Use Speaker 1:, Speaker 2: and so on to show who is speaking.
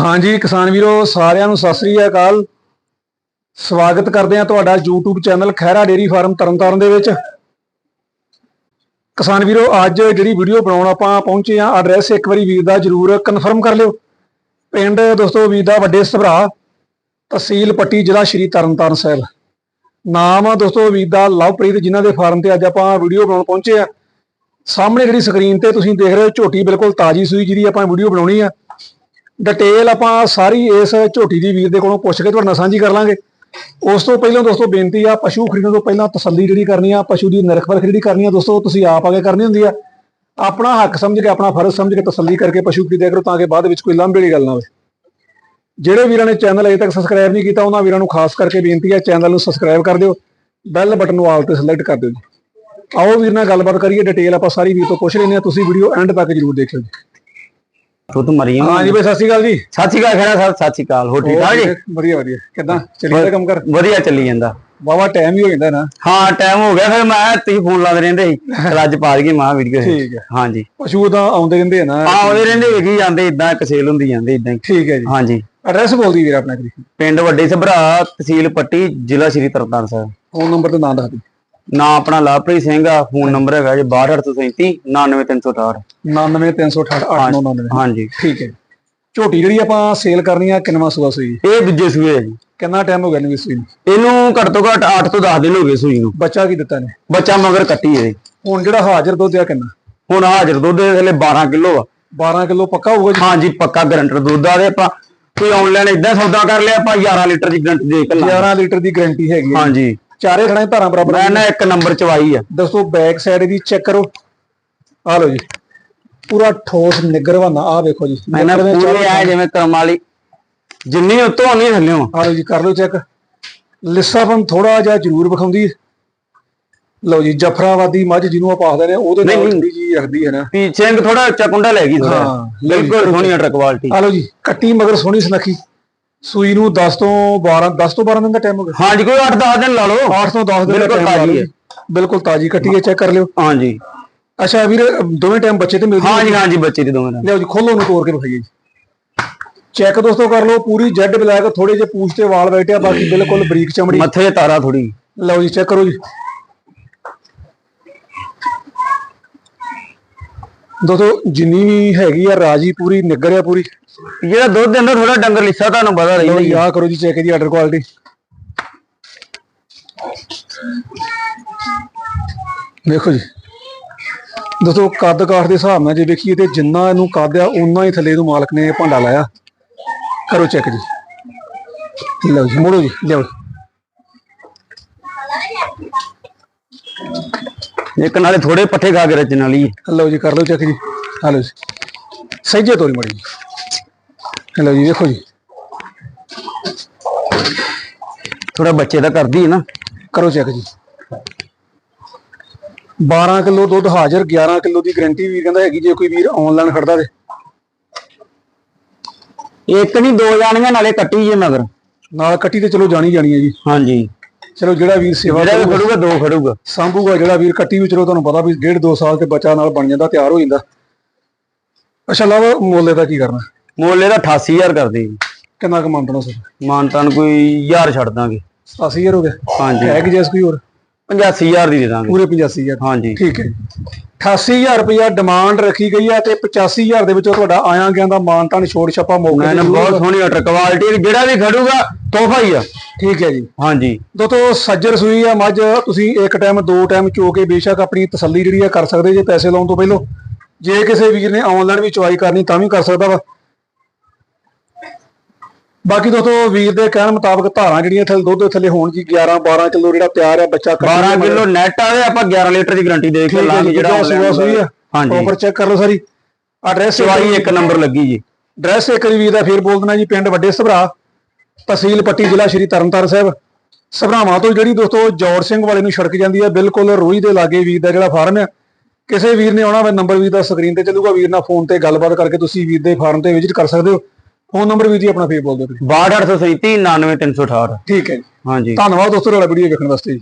Speaker 1: ਹਾਂਜੀ, ਕਿਸਾਨ ਵੀਰੋ, ਸਾਰਿਆਂ ਨੂੰ ਸਤਿ ਸ੍ਰੀ ਅਕਾਲ। ਸਵਾਗਤ ਕਰਦੇ ਹਾਂ ਤੁਹਾਡਾ YouTube channel Khaira dairy farm Tarn Taran ਦੇ ਵਿੱਚ। ਕਿਸਾਨ ਵੀਰੋ, ਅੱਜ ਜਿਹੜੀ ਵੀਡੀਓ ਬਣਾਉਣ ਆਪਾਂ ਪਹੁੰਚੇ ਆ ਐਡਰੈਸ ਇੱਕ ਵਾਰੀ ਵੀਰ ਦਾ ਜਰੂਰ ਕਨਫਰਮ ਕਰ ਲਿਓ। ਪਿੰਡ ਦੋਸਤੋ, ਵੀਰ ਦਾ ਵੱਡੇ ਸਭਰਾ, ਤਹਿਸੀਲ ਪੱਟੀ, ਜ਼ਿਲ੍ਹਾ ਸ਼੍ਰੀ ਤਰਨਤਾਰਨ ਸਾਹਿਬ। ਨਾਮ ਆ ਦੋਸਤੋ, ਵੀਰ ਦਾ ਲਵਪ੍ਰੀਤ, ਜਿਨ੍ਹਾਂ ਦੇ ਫਾਰਮ ਤੇ ਅੱਜ ਆਪਾਂ ਵੀਡੀਓ ਬਣਾਉਣ ਪਹੁੰਚੇ ਆ ਸਾਹਮਣੇ ਜਿਹੜੀ ਸਕਰੀਨ ਤੇ ਤੁਸੀਂ ਦੇਖ ਰਹੇ ਹੋ, ਝੋਟੀ ਬਿਲਕੁਲ ਤਾਜੀ ਸੂਈ ਜਿਹਦੀ ਆਪਾਂ ਵੀਡੀਓ ਬਣਾਉਣੀ ਆ। ਡਿਟੇਲ ਆਪਾਂ ਸਾਰੀ ਇਸ ਝੋਟੀ ਦੀ ਵੀਰ ਦੇ ਕੋਲੋਂ ਪੁੱਛ ਕੇ ਤੁਹਾਡੇ ਨਾਲ ਸਾਂਝੀ ਕਰ ਲਾਂਗੇ। ਉਸ ਤੋਂ ਪਹਿਲਾਂ ਦੋਸਤੋ ਬੇਨਤੀ ਆ, ਪਸ਼ੂ ਖਰੀਦਣ ਤੋਂ ਪਹਿਲਾਂ ਤਸੱਲੀ ਜਿਹੜੀ ਕਰਨੀ ਆ, ਪਸ਼ੂ ਦੀ ਨਿਰਖ ਪਰਖ ਜਿਹੜੀ ਕਰਨੀ ਆ ਦੋਸਤੋ, ਤੁਸੀਂ ਆਪ ਆਗੇ ਕਰਨੀ ਹੁੰਦੀ ਆ। ਆਪਣਾ ਹੱਕ ਸਮਝ ਕੇ, ਆਪਣਾ ਫਰਜ਼ ਸਮਝ ਕੇ ਤਸੱਲੀ ਕਰਕੇ ਪਸ਼ੂ ਖਰੀਦਿਆ ਕਰੋ ਤਾਂ ਕਿ ਬਾਅਦ ਵਿੱਚ ਕੋਈ ਲਾਂਭੇ ਵਾਲੀ ਗੱਲ ਨਾ ਹੋਵੇ। ਜਿਹੜੇ ਵੀਰਾਂ ਨੇ ਚੈਨਲ ਅਜੇ ਤੱਕ ਸਬਸਕ੍ਰਾਈਬ ਨਹੀਂ ਕੀਤਾ, ਉਹਨਾਂ ਵੀਰਾਂ ਨੂੰ ਖਾਸ ਕਰਕੇ ਬੇਨਤੀ ਆ, ਚੈਨਲ ਨੂੰ ਸਬਸਕ੍ਰਾਈਬ ਕਰ ਦਿਓ ਬੈਲ ਬਟਨ ਨੂੰ ਆਲ ਤੇ ਸਿਲੈਕਟ ਕਰ ਦਿਓ ਜੀ। ਆਓ ਵੀਰ ਨਾਲ ਗੱਲਬਾਤ ਕਰੀਏ ਡਿਟੇਲ ਆਪਾਂ ਸਾਰੀ ਵੀਰ ਤੋਂ ਪੁੱਛ ਲੈਂਦੇ ਆ, ਤੁਸੀਂ ਵੀਡੀਓ ਐਂਡ ਤੱਕ ਜਰੂਰ ਦੇਖਿਓ ਜੀ
Speaker 2: ਤੂੰ ਮਰੀ
Speaker 1: ਹਾਂ ਜੀ ਬਈ ਸਤਿ ਸ਼੍ਰੀ ਅਕਾਲ ਜੀ।
Speaker 2: ਸਤਿ ਸ਼੍ਰੀ ਅਕਾਲ ਖੜਾ ਸਾਹਿਬ ਸਤਿ ਸ਼੍ਰੀ ਅਕਾਲ। ਹੋ ਠੀਕ ਠਾਕ ਜੀ?
Speaker 1: ਵਧੀਆ ਵਧੀਆ। ਕਿਦਾਂ? ਚੱਲੀ ਦਾ ਕੰਮ ਕਰ
Speaker 2: ਵਧੀਆ ਚੱਲੀ ਜਾਂਦਾ।
Speaker 1: ਵਾਵਾ ਟਾਈਮ ਹੀ ਹੋ ਜਾਂਦਾ ਨਾ।
Speaker 2: ਹਾਂ ਟਾਈਮ ਹੋ ਗਿਆ। ਫਿਰ ਮੈਂ ਤੁਸੀਂ ਫੋਨ ਲਾਉਂਦੇ ਰਹਿੰਦੇ ਸੀ। ਚਲ ਅੱਜ ਪਾ ਗਈ ਮਾਂ ਵੀਡੀਓ
Speaker 1: ਠੀਕ ਹੈ।
Speaker 2: ਹਾਂਜੀ
Speaker 1: ਪਸ਼ੂ ਤਾਂ ਆਉਂਦੇ ਰਹਿੰਦੇ ਆ ਨਾ।
Speaker 2: ਆਉਂਦੇ ਰਹਿੰਦੇ ਵੇਖੀ ਜਾਂਦੇ ਇਦਾਂ ਇੱਕ ਸੇਲ ਹੁੰਦੀ ਜਾਂਦੀ ਇਦਾਂ
Speaker 1: ਠੀਕ ਹੈ ਜੀ।
Speaker 2: ਹਾਂਜੀ
Speaker 1: ਐਡਰੈਸ ਬੋਲਦੀ ਵੀਰ ਆਪਣਾ
Speaker 2: ਪਿੰਡ ਵੱਡੇ ਸਭਰਾ ਤਹਿਸੀਲ ਪੱਟੀ ਜ਼ਿਲ੍ਹਾ ਸ਼੍ਰੀ ਤਰਨਤਾਰਨ ਸਾਹਿਬ।
Speaker 1: ਫੋਨ ਨੰਬਰ ਤੇ ਨਾਂ ਦੱਸ ਦਿਓ
Speaker 2: ਨਾਂ ਆਪਣਾ ਲਵਪ੍ਰੀਤ ਸਿੰਘ ਆ ਫੋਨ ਨੰਬਰ ਹੈਗਾ ਜੀ 62837 99368
Speaker 1: 99368
Speaker 2: ਹਾਂਜੀ
Speaker 1: ਠੀਕ ਹੈ ਝੋਟੀ ਜਿਹੜੀ ਆਪਾਂ ਸੇਲ ਕਰਨੀ ਆ ਕਿੰਨਵਾਂ ਸੂਆ ਸੂਈ
Speaker 2: ਇਹ ਦੂਜੇ ਸੂਏ ਹੈ ਜੀ
Speaker 1: ਕਿੰਨਾ ਟਾਈਮ ਹੋ ਗਿਆ ਨਵੀਂ ਸੂਈ ਨੂੰ
Speaker 2: ਇਹਨੂੰ ਘੱਟ ਤੋਂ ਘੱਟ 8 ਤੋਂ 10 ਦਿਨ ਹੋ ਗਏ ਸੂਈ ਨੂੰ
Speaker 1: ਬੱਚਾ ਕੀ ਦਿੱਤਾ ਨੇ
Speaker 2: ਬੱਚਾ ਮਗਰ ਕੱਟੀ ਇਹਦੇ
Speaker 1: ਹੁਣ ਜਿਹੜਾ ਹਾਜ਼ਰ ਦੁੱਧ ਆ ਕਿੰਨਾ
Speaker 2: ਹੁਣ ਹਾਜ਼ਰ ਦੁੱਧ ਦੇ ਥੱਲੇ 12 ਕਿਲੋ ਆ
Speaker 1: 12 ਕਿਲੋ ਪੱਕਾ ਹੋਊਗਾ ਜੀ
Speaker 2: ਹਾਂਜੀ ਪੱਕਾ ਗਰੰਟਰ ਦੁੱਧ ਆ ਤੇ ਆਪਾਂ ਕੋਈ ਆਨਲਾਈਨ ਇਦਾਂ ਸੌਦਾ ਕਰ ਲਿਆ ਆਪਾਂ 11 ਲੀਟਰ ਦੀ ਗਰੰਟੀ ਦੇ ਕੇ
Speaker 1: 11 ਲੀਟਰ ਦੀ ਗਾਰੰਟੀ ਹੈਗੀ
Speaker 2: ਹਾਂਜੀ
Speaker 1: ਚਾਰੇ ਥਣਾ ਧਾਰਾਂ ਬਰਾਬਰ
Speaker 2: ਮੈਂ ਨਾ ਇੱਕ ਨੰਬਰ ਚਵਾਈ ਆ।
Speaker 1: ਦੋਸਤੋ ਬੈਕ ਸਾਈਡ ਦੀ ਚੈੱਕ ਕਰੋ। ਆ ਲਓ ਜੀ। ਪੂਰਾ ਠੋਸ ਨਿਗਰਵਾਨਾ ਆ ਵੇਖੋ ਜੀ।
Speaker 2: ਮੈਂ ਨਾ ਪੂਰੇ ਆ ਜਿਵੇਂ ਕਰਮ ਵਾਲੀ। ਜਿੰਨੀ ਉਤੋਂ ਉਨੀ ਥੱਲਿਓ
Speaker 1: ਆ ਲਓ ਜੀ ਕਰ ਲਓ ਚੈੱਕ ਲਿੱਸਾਪਨ ਥੋੜਾ ਜਿਹਾ ਜ਼ਰੂਰ ਵਿਖਾਉਂਦੀ। ਲਓ ਜੀ ਜਫਰਾਵਾਦੀ ਮੱਝ ਜਿਹਨੂੰ ਆਪਾਂ ਆਖਦੇ ਨੇ ਉਹਦੇ ਨਾਲ। ਥੋੜੀ ਜੀ ਰੱਖਦੀ ਹੈ ਨਾ।
Speaker 2: ਪੀਛੇ ਥੋੜਾ ਉੱਚਾ ਕੁੰਡਾ ਲੈ ਗਈ ਥੋੜਾ। ਬਿਲਕੁਲ ਸੋਹਣੀ ਅਟਰ ਕੁਆਲਿਟੀ
Speaker 1: ਆ ਲਓ ਜੀ ਕੱਟੀ ਮਗਰ ਸੋਹਣੀ ਸੁਨੱਖੀ। ਸੂਈ ਨੂੰ 10 ਤੋਂ 12 10 ਤੋਂ 12 ਦਿਨ ਦਾ ਟਾਈਮ ਹੋ ਗਿਆ।
Speaker 2: ਹਾਂਜੀ ਕੋਈ 8-10 ਦਿਨ ਲਾ ਲਓ।
Speaker 1: 8 ਤੋਂ 10 ਦਿਨ ਦਾ
Speaker 2: ਬਿਲਕੁਲ
Speaker 1: time ਲਾ ਲਓ।
Speaker 2: ਤਾਜ਼ੀ
Speaker 1: ਜੀ। ਬਿਲਕੁਲ ਤਾਜੀ ਕੱਟੀ ਹੈ ਚੈੱਕ ਕਰ ਲਿਓ।
Speaker 2: ਹਾਂਜੀ।
Speaker 1: ਅੱਛਾ ਵੀਰ ਦੋਵੇਂ ਟਾਈਮ ਬੱਚੇ ਤੇ ਮਿਲਦੀ
Speaker 2: ਹਾਂਜੀ ਹਾਂਜੀ ਬੱਚੇ ਦੇ ਦੋਵੇਂ ਦਾ
Speaker 1: ਲਿਆਓ ਜੀ ਖੋਲੋ ਨੂੰ ਤੋੜ ਕੇ ਵਿਖਾਈਏ ਜੀ। ਚੈੱਕ ਦੋਸਤੋ ਕਰ ਲਓ ਪੂਰੀ ਜੈਡ ਬਲੈਕ ਥੋੜੇ ਜਿਹੇ ਪੂਛ ਤੇ ਵਾਲ ਬੈਠੇ ਆ ਬਾਕੀ ਬਿਲਕੁਲ ਬਰੀਕ ਚਮੜੀ।
Speaker 2: ਮੱਥੇ ਤੇ ਤਾਰਾ ਥੋੜੀ
Speaker 1: ਲਓ ਜੀ ਚੈੱਕ ਕਰੋ ਜੀ। ਦੋਸਤੋ ਜਿੰਨੀ ਵੀ ਹੈਗੀ ਆ ਰਾਜੀ ਪੂਰੀ ਨਿੱਗਰ ਆ ਪੂਰੀ।
Speaker 2: ਜਿਹੜਾ ਦੁੱਧ ਦਿੰਦਾ ਥੋੜਾ ਡੰਗਰ ਲਿੱਸਾ ਤੁਹਾਨੂੰ ਪਤਾ
Speaker 1: ਲਓ
Speaker 2: ਰਹੀ
Speaker 1: ਜੀ ਆਹ ਕਰੋ ਜੀ ਚੈੱਕ ਦੀ ਆਰਡਰ ਕੁਆਲਿਟੀ ਦੇਖੋ ਜੀ। ਦੋਸਤੋ ਕੱਦ ਕਾਠ ਦੇ ਹਿਸਾਬ ਨਾਲ ਜੇ ਵੇਖੀਏ ਤੇ ਜਿੰਨਾ ਇਹਨੂੰ ਕੱਦ ਆ ਉਨਾ ਹੀ ਥੱਲੇ ਨੂੰ ਮਾਲਕ ਨੇ ਭਾਂਡਾ ਲਾਇਆ। ਕਰੋ ਚੈੱਕ ਜੀ। ਲਓ ਜੀ ਮੋੜੋ ਜੀ ਲਿਆਓ।
Speaker 2: ਇੱਕ ਨਾਲੇ ਥੋੜੇ ਪੱਠੇ ਖਾ ਕੇ ਰਚਣ ਵਾਲੀ ਹੈ।
Speaker 1: ਲਓ ਜੀ ਕਰ ਲਓ ਚੈੱਕ ਜੀ। ਆ ਲਓ ਜੀ। ਸਹਿਜੇ ਤੋਰੀ ਮੜੀ ਜੀ। ਲਓ ਜੀ ਦੇਖੋ ਜੀ।
Speaker 2: ਥੋੜਾ ਬੱਚੇ ਦਾ ਕਰਦੀ ਹੈ ਨਾ।
Speaker 1: ਕਰੋ ਚੈੱਕ ਜੀ। 12 ਕਿਲੋ ਦੁੱਧ ਹਾਜ਼ਰ 11 ਕਿਲੋ ਦੀ ਗਾਰੰਟੀ ਵੀਰ ਕਹਿੰਦਾ ਹੈਗੀ ਜੇ ਕੋਈ ਵੀਰ ਆਨਲਾਈਨ ਖੜਦਾ ਤੇ।
Speaker 2: ਇੱਕ ਨਹੀਂ ਦੋ ਜਾਣੀਆਂ ਨਾਲੇ ਕੱਟੀ ਜੇ ਮਗਰ।
Speaker 1: ਨਾਲ ਕੱਟੀ ਤੇ ਚਲੋ ਜਾਣੀ ਜਾਣੀ ਹੈ ਜੀ।
Speaker 2: ਹਾਂਜੀ।
Speaker 1: ਚਲੋ ਜਿਹੜਾ ਵੀਰ ਸੇਵਾ
Speaker 2: ਜਿਹੜਾ ਵੀ ਖੜੂਗਾ ਦੋ ਖੜੂਗਾ।
Speaker 1: ਸਾਂਭੂਗਾ ਜਿਹੜਾ ਵੀਰ ਕੱਟੀ ਵੀ ਚਲੋ ਤੁਹਾਨੂੰ ਪਤਾ ਵੀ ਡੇਢ ਦੋ ਸਾਲ ਤੇ ਬੱਚਾ ਨਾਲ ਬਣ ਜਾਂਦਾ ਤਿਆਰ ਹੋ ਜਾਂਦਾ। ਅੱਛਾ ਲਵ ਮੋਲੇ ਦਾ ਕੀ ਕਰਨਾ?
Speaker 2: ਮੁੱਲ ਇਹਦਾ 88000 ਕਰਦੇ ਜੀ।
Speaker 1: ਕਿੰਨਾ ਕੁ ਮੰਨਣਾ ਸਰ
Speaker 2: ਮਾਨਤਾਨ ਕੋਈ 1000 ਛੱਡ ਦਾਂਗੇ।
Speaker 1: 80000 ਹੋ ਗਿਆ
Speaker 2: ਹਾਂਜੀ।
Speaker 1: ਹੈ ਕਿ ਜੈਸ ਕੋਈ ਹੋਰ?
Speaker 2: 85000 ਦੀ ਦੇ ਦਾਂਗੇ।
Speaker 1: ਪੂਰੇ 85000
Speaker 2: ਹਾਂਜੀ।
Speaker 1: ਠੀਕ ਹੈ। 88000 ਰੁਪਇਆ ਡਿਮਾਂਡ ਰੱਖੀ ਗਈ ਹੈ ਤੇ 85000 ਦੇ ਵਿੱਚੋਂ ਤੁਹਾਡਾ ਆਇਆ ਗਿਆ ਦਾ ਮਾਨਤਾਨ ਛੋੜ ਛਾਪਾ ਮੌਕੇ ਤੇ
Speaker 2: ਬਹੁਤ ਸੋਹਣੀ ਅਟਰ ਕੁਆਲਿਟੀ ਜਿਹੜਾ ਵੀ ਖੜੂਗਾ ਤੋਹਫਾ ਹੀ ਆ।
Speaker 1: ਠੀਕ ਹੈ ਜੀ।
Speaker 2: ਹਾਂਜੀ।
Speaker 1: ਦੋਸਤੋ ਸੱਜਰ ਸੂਈ ਆ ਮੱਝ ਤੁਸੀਂ ਇੱਕ ਟਾਈਮ ਦੋ ਟਾਈਮ ਚੋ ਕੇ ਬੇਸ਼ੱਕ ਆਪਣੀ ਤਸੱਲੀ ਜਿਹੜੀ ਆ ਕਰ ਸਕਦੇ ਜੇ ਪੈਸੇ ਲਾਉਣ ਤੋਂ ਪਹਿਲਾਂ। ਜੇ ਕਿਸੇ ਵੀਰ ਨੇ ਆਨਲਾਈਨ ਵੀ ਚੁਆਈ ਕਰਨੀ ਤਾਂ ਵੀ ਕਰ ਸਕਦਾ ਵਾ। ਬਾਕੀ ਦੋਸਤੋ ਵੀਰ ਦੇ ਕਹਿਣ ਮੁਤਾਬਕ ਧਾਰਾਂ ਜਿਹੜੀਆਂ ਥੱਲੇ ਦੁੱਧ ਥੱਲੇ ਹੋਣ ਜੀ 11 12 ਕਿਲੋ ਜਿਹੜਾ ਤਿਆਰ ਆ ਬੱਚਾ ਕੱਢਣ
Speaker 2: 12
Speaker 1: ਨੂੰ
Speaker 2: ਕਿਲੋ ਨੈਟ ਆਵੇ ਆਪਾਂ 11 ਲੀਟਰ ਦੀ ਗਾਰੰਟੀ ਦੇ ਕੇ ਲਾਂਗੇ ਜਿਹੜਾ
Speaker 1: ਸੂਆ ਸੂਈ ਆ।
Speaker 2: ਹਾਂਜੀ।
Speaker 1: ਪ੍ਰੋਪਰ ਚੈੱਕ ਕਰ ਲਓ ਸਾਰੀ। ਐਡਰੈਸ
Speaker 2: ਚਵਾਈ ਇੱਕ ਨੰਬਰ ਲੱਗੀ ਜੀ।
Speaker 1: ਐਡਰੈਸ ਇੱਕ ਵਾਰੀ ਦਾ ਫੇਰ ਬੋਲ ਦੇਣਾ ਜੀ ਪਿੰਡ ਵੱਡੇ ਸਭਰਾ ਤਹਿਸੀਲ ਪੱਟੀ ਜ਼ਿਲ੍ਹਾ ਸ਼੍ਰੀ ਤਰਨਤਾਰਨ ਸਾਹਿਬ। ਸਭਰਾਵਾਂ ਤੋਂ ਜਿਹੜੀ ਦੋਸਤੋ ਜੌੜ ਸਿੰਘ ਵਾਲੇ ਨੂੰ ਸੜਕ ਜਾਂਦੀ ਹੈ ਬਿਲਕੁਲ ਰੋਈ ਦੇ ਲਾਗੇ ਵੀਰ ਦਾ ਜਿਹੜਾ ਫਾਰਮ ਹੈ ਕਿਸੇ ਵੀਰ ਨੇ ਆਉਣਾ ਵਾ ਨੰਬਰ ਵੀਰ ਦਾ ਸਕਰੀਨ ਤੇ ਚੱਲੂਗਾ ਵੀਰ ਨਾਲ ਫੋਨ ਤੇ ਗੱਲਬਾਤ ਕਰਕੇ ਤੁਸੀਂ ਵੀਰ ਦੇ ਫਾਰਮ ਤੇ ਵਿਜ਼ਿਟ ਕਰ ਸਕਦੇ ਹੋ। ਫੋਨ ਨੰਬਰ ਵੀਰ ਜੀ ਆਪਣਾ ਫੇਰ ਬੋਲ ਦਿਓ ਤੁਸੀਂ
Speaker 2: 62837 99368
Speaker 1: ਠੀਕ ਹੈ ਜੀ।
Speaker 2: ਹਾਂਜੀ।
Speaker 1: ਧੰਨਵਾਦ ਦੋਸਤੋ ਤੁਹਾਡਾ ਵੀਡੀਓ ਵੇਖਣ ਵਾਸਤੇ ਜੀ।